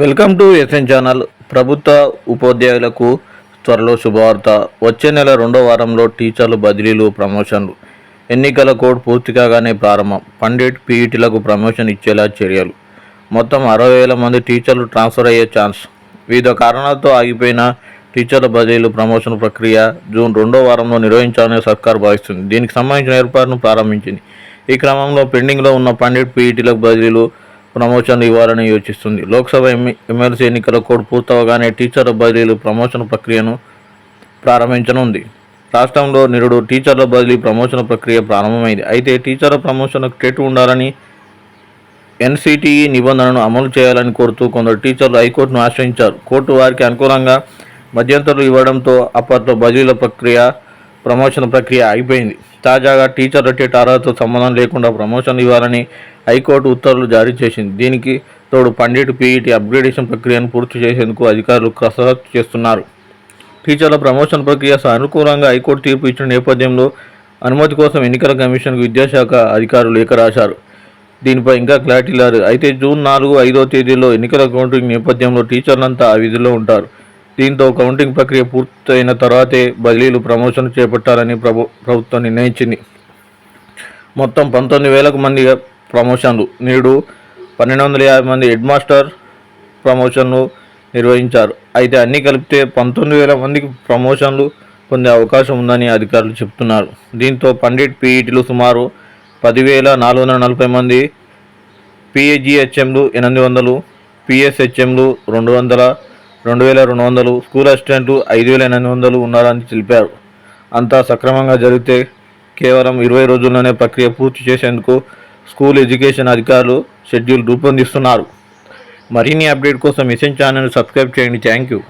Welcome to SN channel. ప్రభుత్వ ఉపాధ్యాయులకు త్వరలో శుభవార్త. వచ్చే నెల రెండో వారంలో టీచర్లు బదిలీలు ప్రమోషన్లు. ఎన్నికల కోడ్ పూర్తి కాగానే ప్రారంభం. పండిట్ పీఈటీలకు ప్రమోషన్ ఇచ్చేలా చర్యలు. మొత్తం అరవై వేల మంది టీచర్లు ట్రాన్స్ఫర్ అయ్యే ఛాన్స్. వివిధ కారణాలతో ఆగిపోయిన టీచర్ల బదిలీలు ప్రమోషన్ ప్రక్రియ జూన్ రెండో వారంలో నిర్వహించాలని సర్కార్ భావిస్తుంది. దీనికి సంబంధించిన ఏర్పాటును ప్రారంభించింది. ఈ క్రమంలో పెండింగ్లో ఉన్న పండిట్ పీఈటీలకు బదిలీలు ప్రమోషన్లు ఇవ్వాలని యోచిస్తుంది. లోక్సభ ఎమ్మెల్సీ ఎన్నికల కోడ్ పూర్తవగానే టీచర్ల బదిలీలు ప్రమోషన్ ప్రక్రియను ప్రారంభించనుంది. రాష్ట్రంలో నిరుడు టీచర్ల బదిలీ ప్రమోషన్ ప్రక్రియ ప్రారంభమైంది. అయితే టీచర్ల ప్రమోషన్కు టెట్ ఉండాలని ఎన్సిటిఈ నిబంధనను అమలు చేయాలని కోరుతూ కొందరు టీచర్లు హైకోర్టును ఆశ్రయించారు. కోర్టు వారికి అనుకూలంగా మధ్యంతరాలు ఇవ్వడంతో అప్పట్లో బదిలీల ప్రక్రియ ప్రమోషన్ ప్రక్రియ ఆగిపోయింది. తాజాగా టీచర్ల టెట్ అర్హతతో సంబంధం లేకుండా ప్రమోషన్ ఇవ్వాలని హైకోర్టు ఉత్తర్వులు జారీ చేసింది. దీనికి తోడు పండిట్ పీఈటీ అప్గ్రేడేషన్ ప్రక్రియను పూర్తి చేసేందుకు అధికారులు కసరత్తు చేస్తున్నారు. టీచర్ల ప్రమోషన్ ప్రక్రియ సానుకూలంగా హైకోర్టు తీర్పు ఇచ్చిన నేపథ్యంలో అనుమతి కోసం ఎన్నికల కమిషన్కు విద్యాశాఖ అధికారులు లేఖ రాశారు. దీనిపై ఇంకా క్లారిటీ లేదు. అయితే జూన్ నాలుగు ఐదో తేదీలో ఎన్నికల కౌంటింగ్ నేపథ్యంలో టీచర్లంతా ఆ విధిలో ఉంటారు. దీంతో కౌంటింగ్ ప్రక్రియ పూర్తయిన తర్వాతే బదిలీలు ప్రమోషన్ చేపట్టాలని ప్రభు ప్రభుత్వం నిర్ణయించింది. మొత్తం పంతొమ్మిది వేలకు మంది ప్రమోషన్లు. నేడు పన్నెండు వందల యాభై మంది హెడ్ మాస్టర్ ప్రమోషన్లు నిర్వహించారు. అయితే అన్నీ కలిపితే పంతొమ్మిది వేల మందికి ప్రమోషన్లు పొందే అవకాశం ఉందని అధికారులు చెబుతున్నారు దీంతో పండిట్ పీఈటీలు సుమారు పదివేల నాలుగు వందల నలభై మంది పిఏజిహెచ్ఎంలు ఎనిమిది వందలు పిఎస్హెచ్ఎంలు రెండు వందల రెండు వేల రెండు వందలు స్కూల్ అసిస్టెంట్లు ఐదు వేల ఎనిమిది వందలు ఉన్నారని తెలిపారు. అంతా సక్రమంగా జరిగితే కేవలం ఇరవై రోజుల్లోనే ప్రక్రియ పూర్తి చేసేందుకు స్కూల్ ఎడ్యుకేషన్ అధికారులు షెడ్యూల్ రూపొందిస్తున్నారు. మరిన్ని అప్డేట్ కోసం మిషన్ ఛానల్ సబ్స్క్రైబ్ చేయండి. Thank you.